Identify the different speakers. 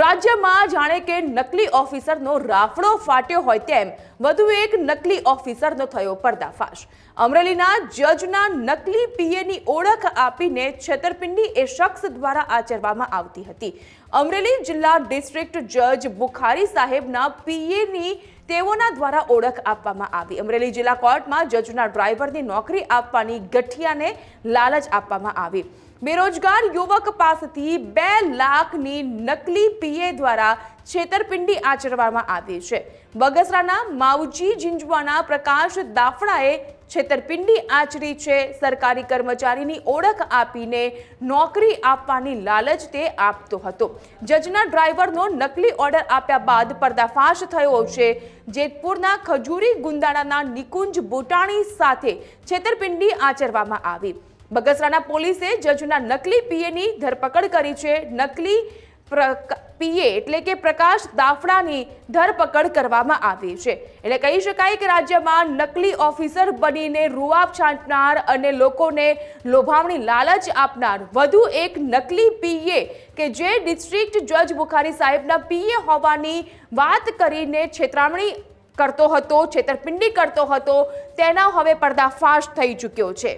Speaker 1: રાજ્યમાં જાણે કે નકલી ઓફિસરનો રાફડો ફાટ્યો હોય તેમ વધુ એક નકલી ઓફિસરનો થયો પર્દાફાશ. અમરેલીના જજના નકલી પીએની ઓળખ આપીને છેતરપિંડી એ શખ્સ દ્વારા આચરવામાં આવતી હતી. અમરેલી જિલ્લા ડિસ્ટ્રિક્ટ જજ બુખારી સાહેબના પીએની તેઓના દ્વારા ઓળખ આપવામાં આવી. અમરેલી જિલ્લા કોર્ટમાં જજના ડ્રાઈવરની નોકરી આપવાની ગઠિયાને લાલચ આપવામાં આવી. બેરોજગાર યુવક પાસેથી બે લાખની નકલી પીએ દ્વારા છેતરપિંડી આચરવામાં આવી છે. બગસરાના માવજી ઝીંઝવાના પ્રકાશ દાફડાએ છેતરપિંડી આચરી છે. સરકારી કર્મચારીની ઓળખ આપીને નોકરી આપવાની લાલચ તે આપતો હતો. જજના ડ્રાઈવરનો નકલી ઓર્ડર આપ્યા બાદ પર્દાફાશ થયો છે. જેતપુરના ખજૂરી ગુંદાળાના નિકુંજ બુટાણી સાથે છેતરપિંડી આચરવામાં આવી. બગસરાના પોલીસે જજના નકલી પીએની ધરપકડ કરી છે. નકલી પીએ એટલે કે પ્રકાશ દાફડાની ધરપકડ કરવામાં આવી છે. એટલે કહી શકાય કે રાજ્યમાં નકલી ઓફિસર બનીને રૂઆબ છાંટનાર અને લોકોને લોભામણી લાલચ આપનાર વધુ એક નકલી પીએ કે જે ડિસ્ટ્રિક્ટ જજ બુખારી સાહેબના પીએ હોવાની વાત કરીને છેતરામણી કરતો હતો, છેતરપિંડી કરતો હતો, તેના હવે પર્દાફાશ થઈ ચૂક્યો છે.